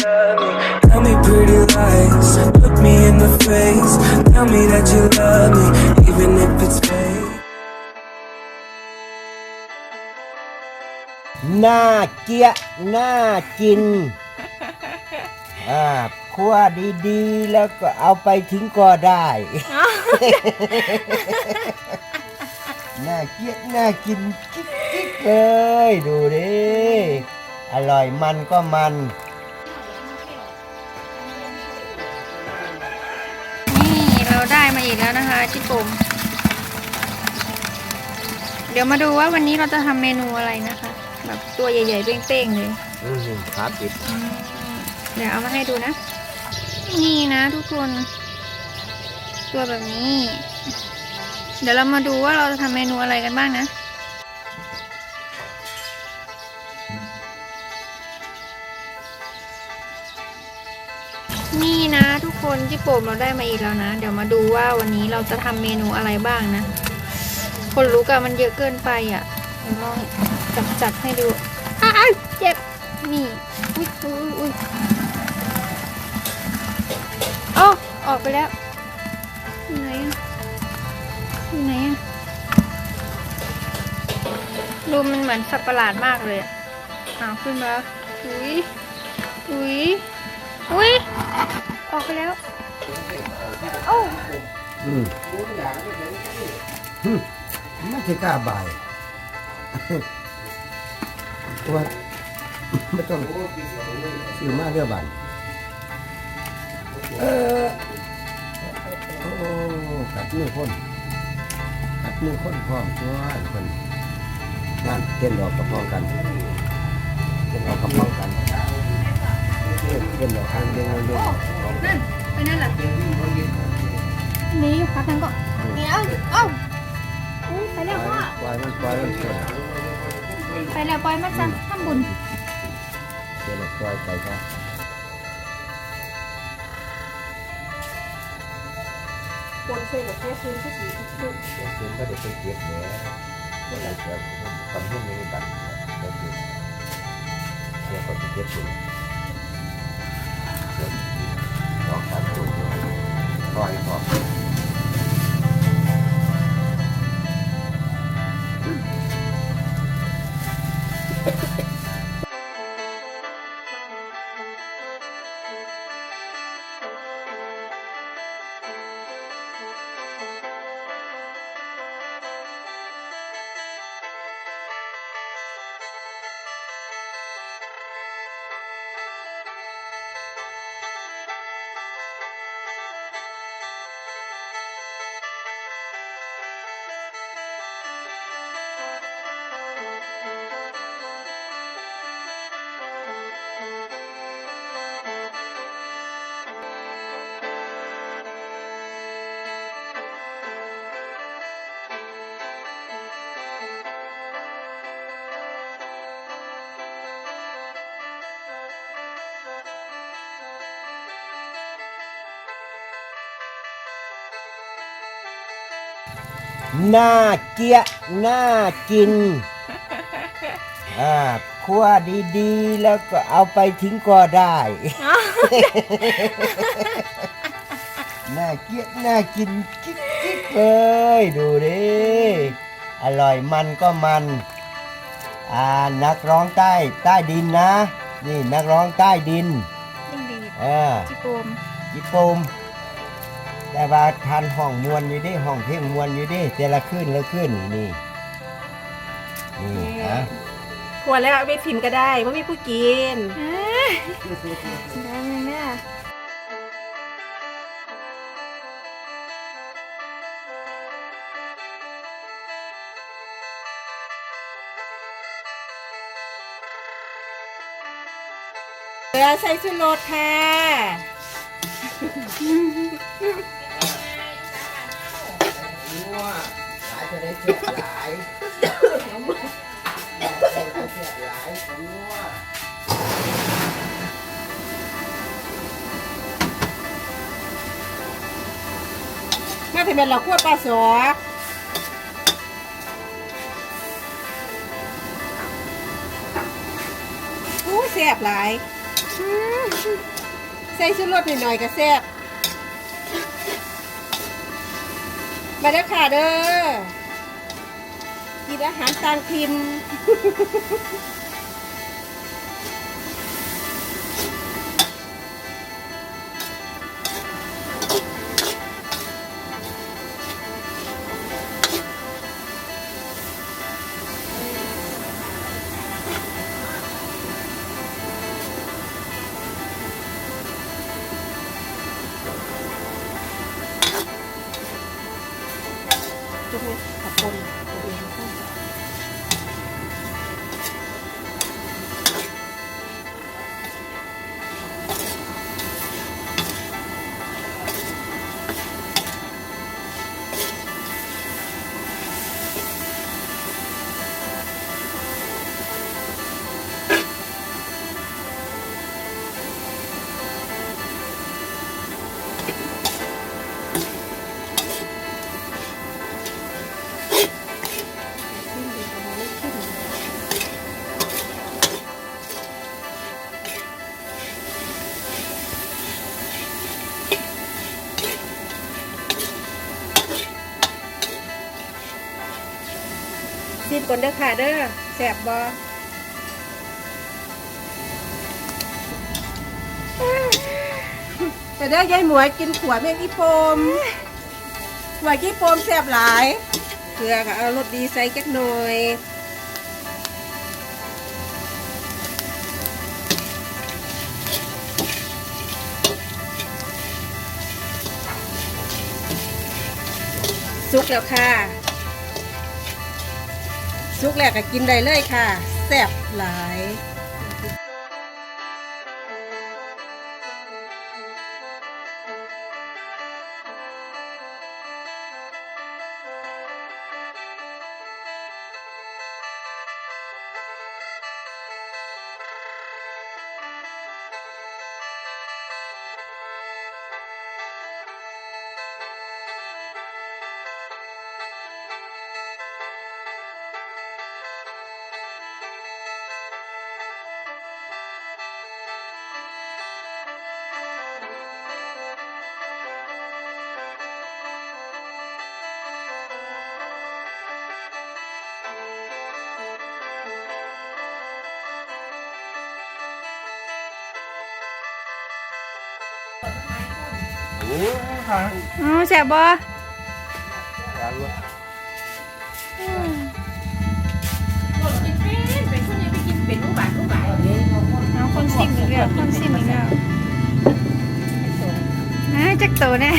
Tell me pretty lies. Look me in the face. Tell me that you love me, even if it's fake. น่าเกี้ยะน่ากิน อ่าคั่วดีๆ แล้วก็เอาไปทิ้งก็ได้ น่าเกี้ยะน่ากินกิ๊กๆเลย ดูดิ อร่อยมันก็มัน เราได้มาอีกแล้วนะคะจิกมเดี๋ยวมาดูว่าวันนี้เราจะทำเมนูอะไรนะคะ แบบตัวใหญ่ๆเป้งๆเลยอืมครับอีกอืมเดี๋ยวเอามาให้ดูนะ นี่นะทุกคน ตัวแบบนี้ เดี๋ยวเรามาดูว่าเราจะทำเมนูอะไรกันบ้างนะนี่นะทุก คนที่โปมเราได้มาอีกแล้วนะ เดี๋ยวมาดูว่าวันนี้เราจะทำเมนูอะไรบ้างนะ คนรู้กันมันเยอะเกินไปอะเดี๋ยวลองจับจัดให้ดูอ้าวเจ็บนี่อุ้ยอุ้ยอุ้ยอ้ออกไปแล้วอยู่ไหนอะอยู่ไหนอะดูมันเหมือนสัตว์ประหลาดมากเลยอะอ้าวขึ้นมาอุ้ยอุ้ยอุ้ย ออกไปแล้ว โอ้าอืมอืมไม่ใช่กล้าบ่ายว่าไม่ต้องซื้อมาเรื่อบันเออโอ้กัดมือคนกัดมือคนพร้อมตัวคนนั่นเต้นดอกกับพร้อมกันเต้นดอกกับพร้อมกัน เต้นดอกทางเด้งเด้งนั่นไปนั่นแหละนี่พักนั้นก็นี่เอ้าเอ้าอุ้ไปแล้วพ่อปล่อยมันปล่อยมันไปแล้วปล่อยมันซะทำบุญเต้นปล่อยไปครับคนใส่กับแค่คืนก็สีทุกทุกคุณก็ได้ไปเก็บแหน่เวลาจะทำใหุ้นในบัตรก็คือเดี๋ยวก็ไปเก็บอยู่ ป ล่อยก่อนน่าเกียะน่ากินอ่าคั่วดีๆ แล้วก็เอาไปทิ้งก็ได้น่าเกียะน่ากินกิ๊กๆเลยดูดิอร่อยมันก็มันอ่านักร้องใต้ใต้ดินนะ นี่นักร้องใต้ดินยิ่งดีอ่าจิโปมญี่ปุ่ม แต่ว่าทานห้องมวนอยู่ดิห้องเพลงมวนอยู่ดิแต่ละขึ้นละขึ้นนี่นี่ฮะขวดแล้วเอาไปถิ่มก็ได้ว่ามีผู้กิน ได้ไหมแม่เรือใส่ชุดรสค่ะ หลายจะได้เสียหลายเสียหลายของนัวมาถึงเป็นเราขั้วปลาสออู้แซ่บหลาย ใส่ชูรสหน่อยๆก็แซ่บมาเด้อค่ะเด้อกินอาหารต่างถิ่น ก่อนเด้อค่ะเด้อแสบบอแต่เด้อยายหมวยกินขวแมงอีโปมขวกี่โปมแสบหลาย เกลือก็เอารสดีใส่จักหน่อยสุกแล้วค่ะ สุกแล้วก็กินได้เลยค่ะแซ่บหลาย อือแซ่บบ่เอาคนซิมอีกแล้วคนซิมอีกแล้วนะจักโตแน่